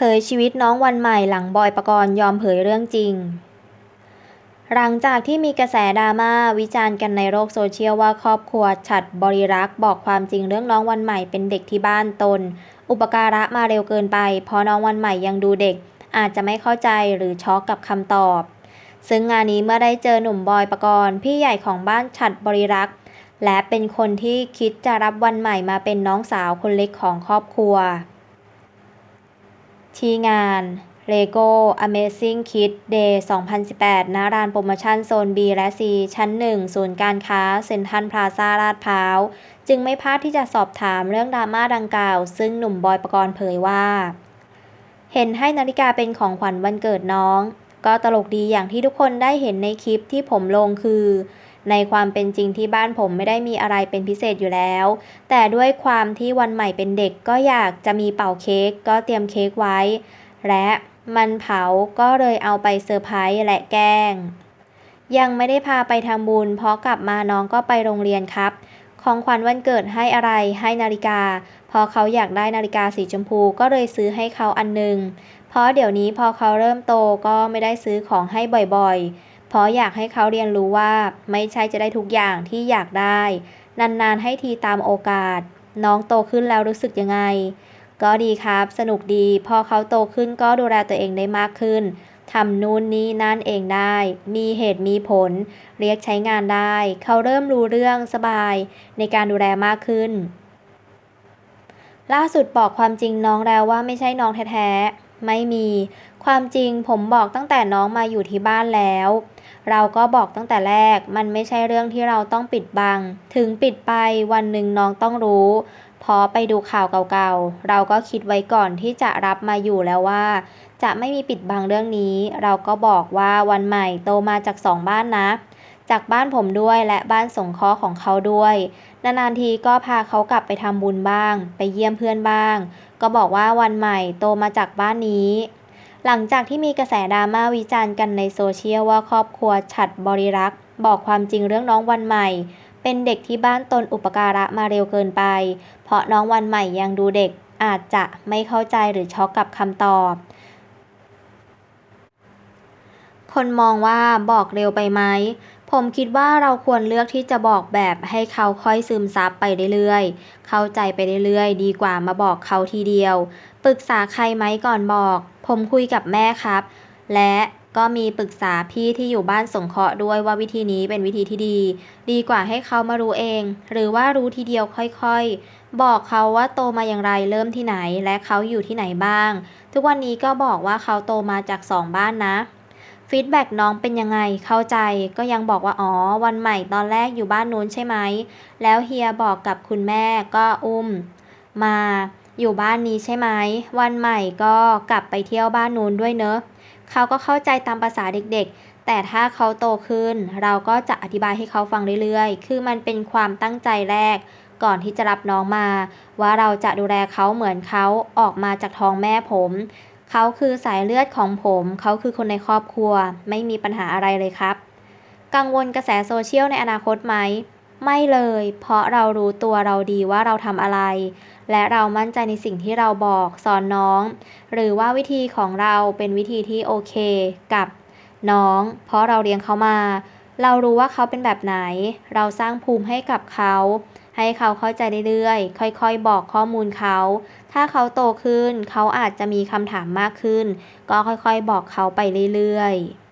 เผยชีวิตน้องวันใหม่หลังบอยปกรณ์ยอมเผยเรื่องจริง หลังจากที่มีกระแสดราม่าวิจารณ์กันในโลกโซเชียลว่าครอบครัวฉัดบริรักษ์บอกความจริงเรื่องน้องวันใหม่เป็นเด็กที่บ้านตน อุปการะมาเร็วเกินไปเพราะน้องวันใหม่ยังดูเด็ก อาจจะไม่เข้าใจหรือช็อกกับคำตอบ ซึ่งงานนี้เมื่อได้เจอหนุ่มบอยปกรณ์พี่ใหญ่ของบ้านฉัดบริรักษ์และเป็นคนที่คิดจะรับวันใหม่มาเป็นน้องสาวคนเล็กของครอบครัว ที่งาน LEGO Amazing Kids Day 2018ณรานโปรโมชั่นโซน B และ C ชั้น 1 ศูนย์การค้า เซ็นทรัลพลาซ่าลาดพร้าว จึงไม่พลาดที่จะสอบถามเรื่องดราม่าดังกล่าว ซึ่งหนุ่มบอยปกรณ์เผยว่า เห็นให้นาฬิกาเป็นของขวัญวันเกิดน้อง ก็ตลกดีอย่างที่ทุกคนได้เห็นในคลิปที่ผมลงคือ ในความเป็นจริงที่บ้านผมไม่ได้มีอะไรเป็นพิเศษอยู่แล้ว แต่ด้วยความที่วันใหม่เป็นเด็กก็อยากจะมีเป่าเค้กก็เตรียมเค้กไว้ และมันเผาก็เลยเอาไปเซอร์ไพรส์และแกล้ง ยังไม่ได้พาไปทำบุญเพราะกลับมาน้องก็ไปโรงเรียนครับ ของขวัญวันเกิดให้อะไรให้นาฬิกา พอเขาอยากได้นาฬิกาสีชมพูก็เลยซื้อให้เขาอันหนึ่งเพราะเดี๋ยวนี้พอเขาเริ่มโตก็ไม่ได้ซื้อของให้บ่อยๆ เพราะอยากให้เขาเรียนรู้ว่า ไม่ใช่จะได้ทุกอย่างที่อยากได้ นานๆให้ทีตามโอกาส น้องโตขึ้นแล้วรู้สึกยังไง ก็ดีครับ สนุกดี พอเขาโตขึ้นก็ดูแลตัวเองได้มากขึ้นทำนู่นนี่นั่นเองได้ มีเหตุมีผล เรียกใช้งานได้ เขาเริ่มรู้เรื่องสบาย ในการดูแลมากขึ้น ล่าสุดบอกความจริงน้องแล้วว่าไม่ใช่น้องแท้ๆ ไม่มี ความจริงผมบอกตั้งแต่น้องมาอยู่ที่บ้านแล้ว เราก็บอกตั้งแต่แรก มันไม่ใช่เรื่องที่เราต้องปิดบัง ถึงปิดไปวันหนึ่งน้องต้องรู้พอไปดูข่าวเก่าๆ เราก็คิดไว้ก่อนที่จะรับมาอยู่แล้วว่า จะไม่มีปิดบังเรื่องนี้ เราก็บอกว่าวันใหม่โตมาจากสองบ้านนะ จากบ้านผมด้วยและบ้านสงเคราะห์ของเขาด้วย นานๆทีก็พาเขากลับไปทำบุญบ้าง ไปเยี่ยมเพื่อนบ้าง ก็บอกว่าวันใหม่โตมาจากบ้านนี้ หลังจากที่มีกระแสดราม่าวิจารณ์กันในโซเชียลว่าครอบครัวฉัดบริรักษ์ บอกความจริงเรื่องน้องวันใหม่ เป็นเด็กที่บ้านตนอุปการะมาเร็วเกินไป เพราะน้องวันใหม่ยังดูเด็กอาจจะไม่เข้าใจหรือช็อกกับคำตอบ คนมองว่าบอกเร็วไปไหม ผมคิดว่าเราควรเลือกที่จะบอกแบบให้เขาค่อยซึมซับไปเรื่อยๆ เข้าใจไปเรื่อยๆ ดีกว่ามาบอกเขาทีเดียว ปรึกษาใครไหมก่อนบอก ผมคุยกับแม่ครับ และก็มีปรึกษาพี่ที่อยู่บ้านสงเคราะห์ด้วยว่าวิธีนี้เป็นวิธีที่ดี ดีกว่าให้เขามารู้เอง หรือว่ารู้ทีเดียวค่อยๆ บอกเขาว่าโตมาอย่างไรเริ่มที่ไหน และเขาอยู่ที่ไหนบ้าง ทุกวันนี้ก็บอกว่าเขาโตมาจากสองบ้านนะ ฟีดแบ็น้องเป็นยังไง เข้าใจ ก็ยังบอกว่าอ๋อ วันใหม่ตอนแรกอยู่บ้านนู้นใช่ไหม แล้วเฮียบอกกับคุณแม่ก็อุ้ม มาอยู่บ้านนี้ใช่ไหม วันใหม่ก็กลับไปเที่ยวบ้านนู้นด้วยเนอะเขาก็เข้าใจตามภาษาเด็กๆ แต่ถ้าเขาโตขึ้น เราก็จะอธิบายให้เขาฟังเรื่อยๆ คือมันเป็นความตั้งใจแรก ก่อนที่จะรับน้องมา ว่าเราจะดูแลเขาเหมือนเขาออกมาจากท้องแม่ผม เขาคือสายเลือดของผม เขาคือคนในครอบครัว ไม่มีปัญหาอะไรเลยครับ กังวลกระแสโซเชียลในอนาคตไหม ไม่เลย เพราะเรารู้ตัวเราดีว่าเราทำอะไร และเรามั่นใจในสิ่งที่เราบอกสอนน้อง หรือว่าวิธีของเราเป็นวิธีที่โอเคกับน้อง เพราะเราเลี้ยงเขามา เรารู้ว่าเขาเป็นแบบไหน เราสร้างภูมิให้กับเขา ให้เขาเข้าใจเรื่อยๆ ค่อยๆ บอกข้อมูลเขา ถ้าเขาโตขึ้น เขาอาจจะมีคำถามมากขึ้น ก็ค่อยๆ บอกเขาไปเรื่อยๆ